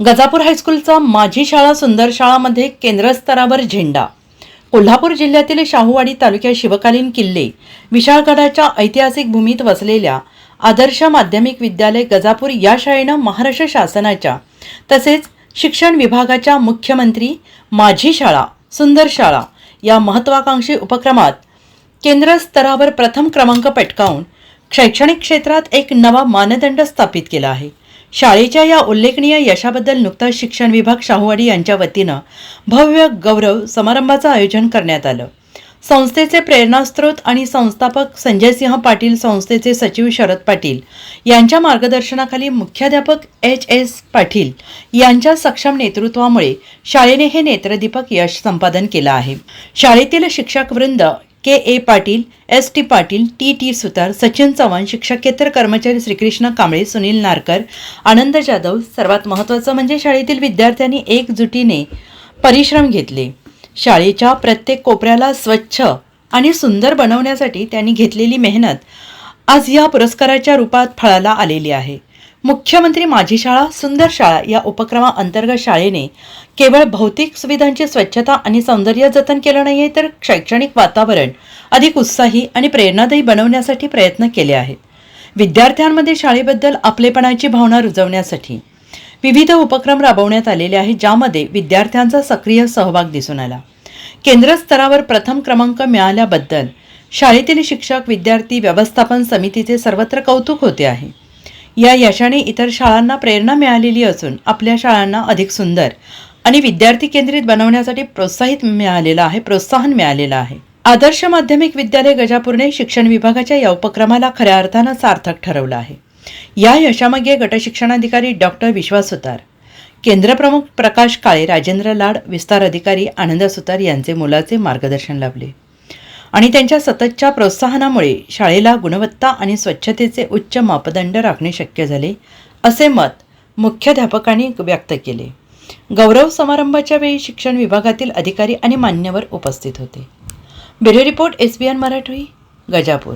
गजापूर हायस्कूलचा माझी शाळा सुंदर शाळामध्ये केंद्रस्तरावर झेंडा. कोल्हापूर जिल्ह्यातील शाहूवाडी तालुक्यात शिवकालीन किल्ले विशाळगडाच्या ऐतिहासिक भूमीत वसलेल्या आदर्श माध्यमिक विद्यालय गजापूर या शाळेनं महाराष्ट्र शासनाच्या तसेच शिक्षण विभागाच्या मुख्यमंत्री माझी शाळा सुंदर शाळा या महत्वाकांक्षी उपक्रमात केंद्रस्तरावर प्रथम क्रमांक पटकावून शैक्षणिक क्षेत्रात एक नवा मानदंड स्थापित केला आहे. शाळेच्या या उल्लेखनीय यशाबद्दल नुकताच शिक्षण विभाग शाहूवाडी यांच्या वतीनं भव्य गौरव समारंभाचं आयोजन करण्यात आलं. संस्थेचे प्रेरणास्त्रोत आणि संस्थापक संजयसिंह पाटील संस्थेचे सचिव शरद पाटील यांच्या मार्गदर्शनाखाली मुख्याध्यापक एच एस पाटील यांच्या सक्षम नेतृत्वामुळे शाळेने हे नेत्रदीपक यश संपादन केलं आहे. शाळेतील शिक्षक वृंद K A Patil S T Patil T T Sutar Sachin Chavan शिक्षकेतर कर्मचारी श्रीकृष्ण कांबळे सुनील नारकर आनंद जाधव सर्वात महत्त्वाचं म्हणजे शाळेतील विद्यार्थ्यांनी एकजुटीने परिश्रम घेतले. शाळेच्या प्रत्येक कोपऱ्याला स्वच्छ आणि सुंदर बनवण्यासाठी त्यांनी घेतलेली मेहनत आज या पुरस्काराच्या रूपात फळाला आलेली आहे. मुख्यमंत्री माझी शाळा सुंदर शाळा या उपक्रमाअंतर्गत शाळेने केवळ भौतिक सुविधांची स्वच्छता आणि सौंदर्य जतन केलं नाही तर शैक्षणिक वातावरण अधिक उत्साही आणि प्रेरणादायी बनवण्यासाठी प्रयत्न केले आहेत. विद्यार्थ्यांमध्ये शाळेबद्दल आपलेपणाची भावना रुजवण्यासाठी विविध उपक्रम राबवण्यात आलेले आहेत ज्यामध्ये विद्यार्थ्यांचा सक्रिय सहभाग दिसून आला. केंद्र स्तरावर प्रथम क्रमांक मिळाल्याबद्दल शाळेतील शिक्षक विद्यार्थी व्यवस्थापन समितीचे सर्वत्र कौतुक होते आहे. या यशाने इतर शाळांना प्रेरणा मिळालेली असून आपल्या शाळांना अधिक सुंदर आणि विद्यार्थी केंद्रित बनवण्यासाठी प्रोत्साहित मिळालेलं आहे प्रोत्साहन मिळालेलं आहे. आदर्श माध्यमिक विद्यालय गजापूरने शिक्षण विभागाच्या या उपक्रमाला खऱ्या अर्थानं सार्थक ठरवलं आहे. या यशामागे गटशिक्षणाधिकारी डॉक्टर विश्वास सुतार केंद्रप्रमुख प्रकाश काळे राजेंद्र लाड विस्तार अधिकारी आनंद सुतार यांचे मुलाचे मार्गदर्शन लाभले. आणि त्यांच्या सततच्या प्रोत्साहनामुळे शाळेला गुणवत्ता आणि स्वच्छतेचे उच्च मापदंड राखणे शक्य झाले असे मत मुख्याध्यापकांनी व्यक्त केले. गौरव समारंभाच्या वेळी शिक्षण विभागातील अधिकारी आणि मान्यवर उपस्थित होते. Bureau report S B N Marathi Gajapur.